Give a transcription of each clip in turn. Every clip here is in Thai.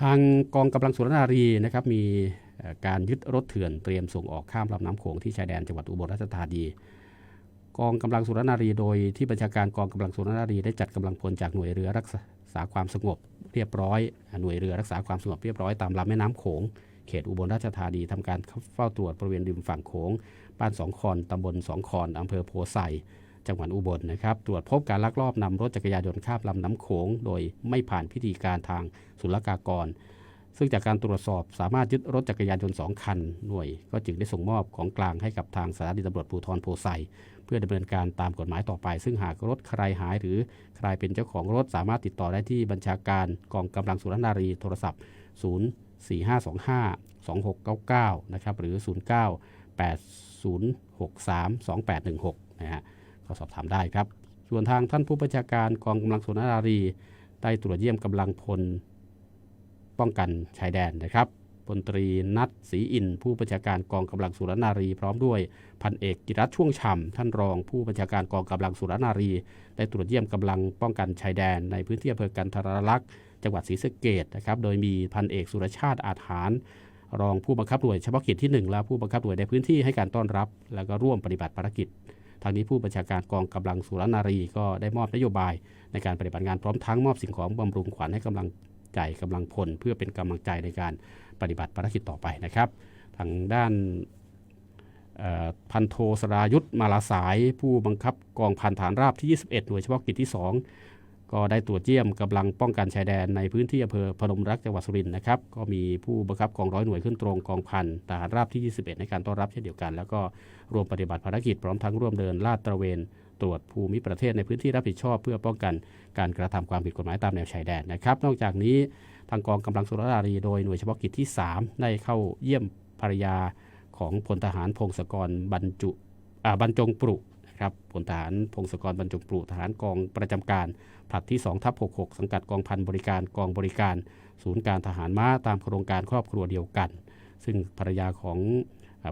ทางกองกำลังสุรนารีนะครับมีการยึดรถเถื่อนเตรียมส่งออกข้ามลำน้ำโขงที่ชายแดนจังหวัดอุบลราชธานีกองกำลังสุรนารีโดยที่บัญชาการกองกำลังสุรนารีได้จัดกำลังพลจากหน่วยเรือรักษาความสงบเรียบร้อย หน่วยเรือรักษาความสงบเรียบร้อยตามลำแม่น้ำโขงเขตอุบลราชธานีทำการเฝ้าตรวจบริเวณริมฝั่งโขงบ้านสองคอนตำบลสองคอนอำเภอโพไซ จังหวัดอุบลนะครับตรวจพบการลักลอบนำรถจักรยานยนต์ข้ามลำน้ำโขง โดยไม่ผ่านพิธีการทางศุลกากร ซึ่งจากการตรวจสอบสามารถยึดรถจักรยานยนต์สองคันหน่วย ก็จึงได้ส่งมอบของกลางให้กับทางสถานีตำรวจภูธรโพไซเพื่อดำเนินการตามกฎหมายต่อไป ซึ่งหากรถใครหายหรือใครเป็นเจ้าของรถสามารถติดต่อได้ที่บัญชาการกองกำลังสุรนารีโทรศัพท์ 0 4 5 2 5 2 6 9 9 นะครับ หรือ 09 8 0 6 3 2 8 1 6 นะฮะ ก็สอบถามได้ครับ ส่วนทางท่านผู้บัญชาการกองกำลังสุรนารีได้ตรวจเยี่ยมกำลังพลป้องกันชายแดนนะครับพลตรีนัทศรีอิน ผู้บัญชาการกองกำลังสุรนารี พร้อมด้วยพันเอกกิรัตช่วงฉ่ำท่านรองผู้บัญชาการกองกำลังสุรนารี ได้ตรวจเยี่ยมกำลังป้องกันชายแดน ในพื้นที่อำเภอกันทรลักษณ์จังหวัดศรีสะเกดนะครับโดยมีพันเอกสุรชาติอาจหาร รองผู้บังคับหน่วยเฉพาะกิจที่ 1 และผู้บังคับหน่วยในพื้นที่ให้การต้อนรับ แล้วก็ร่วมปฏิบัติภารกิจ ทางนี้ผู้บัญชาการกองกำลังสุรนารีก็ได้มอบนโยบาย ในการปฏิบัติงานพร้อมทั้งมอบสิ่งของบำรุงขวัญให้กำลังใจกำลังพล เพื่อเป็นกำลังใจในการปฏิบัติภารกิจต่อไปนะครับ ทางด้านพันโทสรายุทธมาลาสาย ผู้บังคับกองพันฐานราบที่ 21 หน่วยเฉพาะกิจที่ 2 ก็ได้ตรวจเยี่ยมกำลังป้องกันชายแดนในพื้นที่อำเภอพนมรักจังหวัดสุรินทร์นะครับ ก็มีผู้บังคับกองร้อยหน่วยขึ้นตรงกองพันทหารราบที่ 21 ในการต้อนรับเช่นเดียวกัน แล้วก็รวมปฏิบัติภารกิจพร้อมทั้งร่วมเดินลาดตระเวนตรวจภูมิประเทศในพื้นที่รับผิดชอบ เพื่อป้องกันการกระทำความผิดกฎหมายตามแนวชายแดนนะครับ นอกจากนี้ทางกองกำลังสุรนารีโดยหน่วยเฉพาะกิจที่ 3 ได้เข้าเยี่ยมภรรยาของพลทหารพงศกรบรรจุบรรจงปรุ นะครับพลทหารพงศกรบรรจงปรุทหารกองประจำการผลัดที่2ทับ66 สังกัดกองพันบริการกองบริการ ศูนย์การทหารม้าตามโครงการครอบครัวเดียวกัน ซึ่งภรรยาของ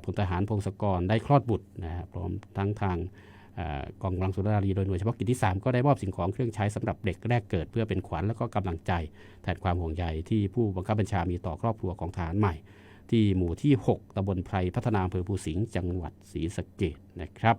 พลทหารพงศกรได้คลอดบุตรนะฮะพร้อมทั้งทางกองกำลังสุรารีโดยหน่วยเฉพาะกิจที่ 3 ก็ได้มอบสิ่งของเครื่องใช้สำหรับเด็กแรกเกิด เพื่อเป็นขวัญและก็กำลังใจ แทนความห่วงใยที่ผู้บังคับบัญชามีต่อครอบครัวของทหารใหม่ ที่หมู่ที่ 6ตำบลไพรพัฒนาอำเภอภูสิงห์จังหวัดศรีสะเกษนะครับ